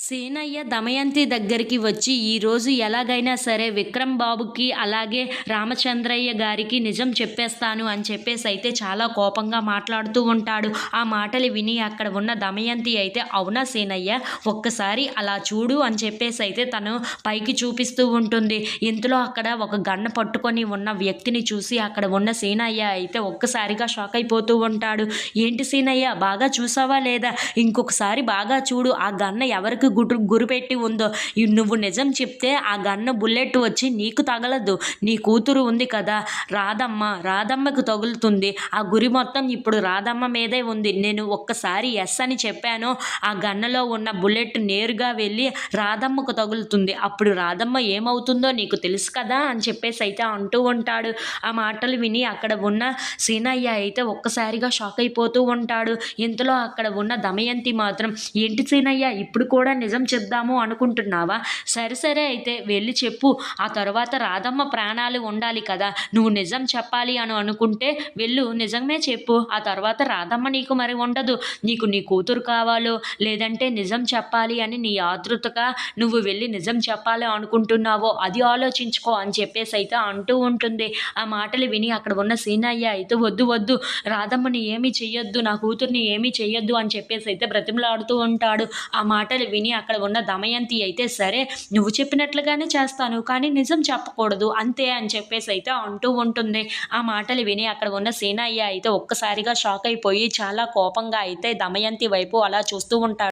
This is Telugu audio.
సీనయ్య దమయంతి దగ్గరికి వచ్చి ఈరోజు ఎలాగైనా సరే విక్రమ్ బాబుకి అలాగే రామచంద్రయ్య గారికి నిజం చెప్పేస్తాను అని చెప్పేసి అయితే చాలా కోపంగా మాట్లాడుతూ ఉంటాడు. ఆ మాటలు విని అక్కడ ఉన్న దమయంతి అయితే అవునా సీనయ్య ఒక్కసారి అలా చూడు అని చెప్పేసి అయితే తను పైకి చూపిస్తూ ఉంటుంది. ఇంతలో అక్కడ ఒక గన్న పట్టుకొని ఉన్న వ్యక్తిని చూసి అక్కడ ఉన్న సీనయ్య అయితే ఒక్కసారిగా షాక్ అయిపోతూ ఉంటాడు. ఏంటి సీనయ్య బాగా చూసావా లేదా? ఇంకొకసారి బాగా చూడు ఆ గన్న ఎవరికి గురు గురిపెట్టి ఉందో? నువ్వు నిజం చెప్తే ఆ గన్న బుల్లెట్ వచ్చి నీకు తగలదు. నీ కూతురు ఉంది కదా? రాధమ్మ రాధమ్మకు తగులుతుంది. ఆ గురి మొత్తం ఇప్పుడు రాధమ్మ మీదే ఉంది. నేను ఒక్కసారి ఎస్ అని చెప్పాను. ఆ గన్నలో ఉన్న బుల్లెట్ నేరుగా వెళ్ళి రాధమ్మకు తగులుతుంది. అప్పుడు రాధమ్మ ఏమవుతుందో నీకు తెలుసు కదా? అని చెప్పేసి అయితే అంటూ ఉంటాడు. ఆ మాటలు విని అక్కడ ఉన్న సీనయ్య అయితే ఒక్కసారిగా షాక్ అయిపోతూ ఉంటాడు. ఇంతలో అక్కడ ఉన్న దమయంతి మాత్రం ఏంటి సీనయ్య? ఇప్పుడు కూడా నిజం చెప్దాము అనుకుంటున్నావా? సరే సరే అయితే వెళ్ళి చెప్పు. ఆ తర్వాత రాధమ్మ ప్రాణాలు ఉండాలి కదా. నువ్వు నిజం చెప్పాలి అని అనుకుంటే వెళ్ళు నిజమే చెప్పు. ఆ తర్వాత రాధమ్మ నీకు మరి ఉండదు. నీకు నీ కూతురు కావాలో లేదంటే నిజం చెప్పాలి అని నీ ఆతృతగా నువ్వు వెళ్ళి నిజం చెప్పాలి అనుకుంటున్నావో అది ఆలోచించుకో అని చెప్పేసి అయితే అంటూ ఉంటుంది. ఆ మాటలు విని అక్కడ ఉన్న సీనయ్య అయితే వద్దు వద్దు. రాధమ్మని ఏమీ చెయ్యొద్దు నా కూతుర్ని ఏమీ చెయ్యొద్దు అని చెప్పేసి అయితే బ్రతిమలాడుతూ ఉంటాడు. ఆ మాటలు విని అక్కడ ఉన్న దమయంతి అయితే సరే నువ్వు చెప్పినట్లుగానే చేస్తాను కానీ నిజం చెప్పకూడదు అంతే అని చెప్పేసి అయితే అంటూ ఉంటుంది. ఆ మాటలు విని అక్కడ ఉన్న సీనయ్య అయితే ఒక్కసారిగా షాక్ అయిపోయి చాలా కోపంగా అయితే దమయంతి వైపు అలా చూస్తూ ఉంటాడు.